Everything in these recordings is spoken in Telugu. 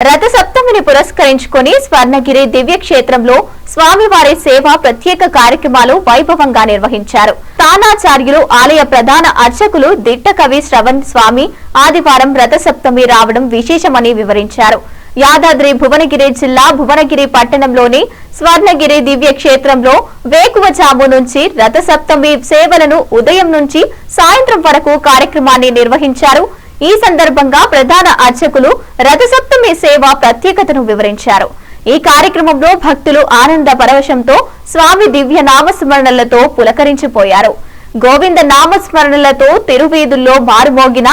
రథసప్తమిని పురస్కరించుకుని పురస్కరించుకొని స్వర్ణగిరి దివ్య క్షేత్రంలో స్వామివారి సేవ ప్రత్యేక కార్యక్రమాలు వైభవంగా నిర్వహించారు. తానాచార్యులు ఆలయ ప్రధాన అర్చకులు దిట్ట కవి శ్రవణ్ స్వామి ఆదివారం రథసప్తమి రావడం విశేషమని వివరించారు. యాదాద్రి భువనగిరి జిల్లా భువనగిరి పట్టణంలోని స్వర్ణగిరి దివ్య క్షేత్రంలో వేకువజాము నుంచి రథసప్తమి సేవలను ఉదయం నుంచి సాయంత్రం వరకు కార్యక్రమాన్ని నిర్వహించారు. ఈ సందర్భంగా ప్రధాన అర్చకులు రథసప్తమి సేవ ప్రత్యేకతను వివరించారు. ఈ కార్యక్రమంలో భక్తులు ఆనంద పరవశంతో స్వామి దివ్య నామస్మరణలతో పులకరించిపోయారు. గోవింద నామస్మరణలతో తిరువీధుల్లో మారుమోగిన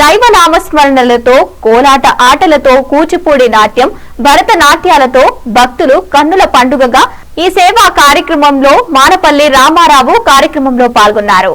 దైవ నామస్మరణలతో కోలాట ఆటలతో కూచిపూడి నాట్యం భరతనాట్యాలతో భక్తులు కన్నుల పండుగగా ఈ సేవా కార్యక్రమంలో మానపల్లి రామారావు కార్యక్రమంలో పాల్గొన్నారు.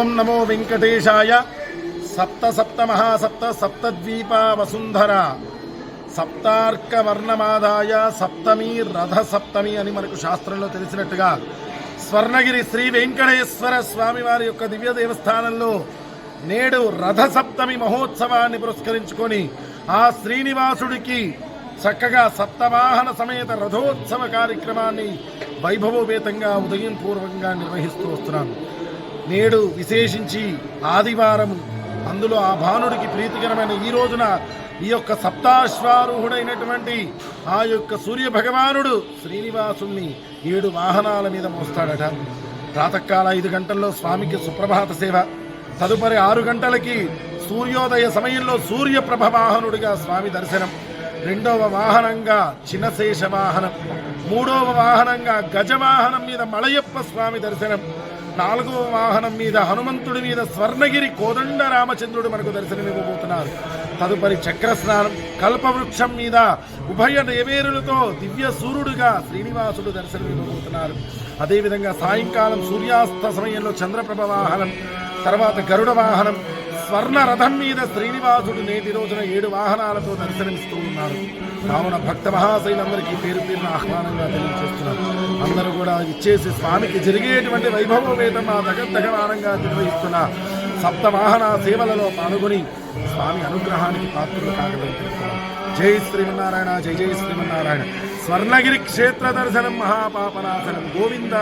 ఓం నమో వెంకటేశాయ. సప్త సప్త మహాసప్త సప్తద్వీప వసుంధర. సప్తార్క వర్ణమాదాయ సప్తమి రథ సప్తమి అని మనకు శాస్త్రంలో తెలిసినట్టుగా స్వర్ణగిరి శ్రీ వెంకటేశ్వర స్వామి వారి యొక్క దివ్య దేవస్థానంలో నేడు రథ సప్తమి మహోత్సవాన్ని పురస్కరించుకొని ఆ శ్రీనివాసుడికి చక్కగా సప్తవాహన సమేత రథోత్సవ కార్యక్రమాన్ని వైభవోపేతంగా ఉదయం పూర్వకంగా నిర్వహిస్తూ వస్తున్నాను నేడు విశేషించి ఆదివారం అందులో ఆ భానుడికి ప్రీతికరమైన ఈ రోజున ఈ యొక్క సప్తాశ్వారూహుడైనటువంటి ఆ యొక్క సూర్య భగవానుడు శ్రీనివాసుణ్ణి ఏడు వాహనాల మీద మోస్తాడట. ప్రాతకాల ఐదు గంటల్లో స్వామికి సుప్రభాత సేవ. తదుపరి ఆరు గంటలకి సూర్యోదయ సమయంలో సూర్యప్రభ వాహనుడిగా స్వామి దర్శనం. రెండవ వాహనంగా చిన్నశేష వాహనం. మూడవ వాహనంగా గజవాహనం మీద మలయప్ప స్వామి దర్శనం. నాలుగవ వాహనం మీద హనుమంతుడి మీద స్వర్ణగిరి కోదండ రామచంద్రుడు మనకు దర్శనమివ్వబోతున్నారు తదుపరి చక్రస్నానం కల్పవృక్షం మీద ఉభయ దేవేరులతో దివ్య సూర్యుడుగా శ్రీనివాసుడు దర్శనమివ్వబోతున్నారు అదేవిధంగా సాయంకాలం సూర్యాస్త సమయంలో చంద్రప్రభ వాహనం తర్వాత గరుడ వాహనం స్వర్ణ రథం మీద శ్రీనివాసుడు నేటి రోజున ఏడు వాహనాలతో దర్శనమిస్తూ ఉన్నారు. కావున భక్త మహాశైలందరికీ పేరు పేరున ఆహ్వానంగా తెలియజేస్తున్నారు. అందరూ కూడా ఇచ్చేసి స్వామికి జరిగేటువంటి వైభవోపేతం ఆ దగద్దగమానంగా నిర్వహిస్తున్న సప్త వాహన సేవలలో పాల్గొని స్వామి అనుగ్రహానికి పాత్రలు కాగలం జై శ్రీమన్నారాయణ జై జై శ్రీమన్నారాయణ. స్వర్ణగిరి క్షేత్ర దర్శనం మహాపాపనాశనం. గోవింద!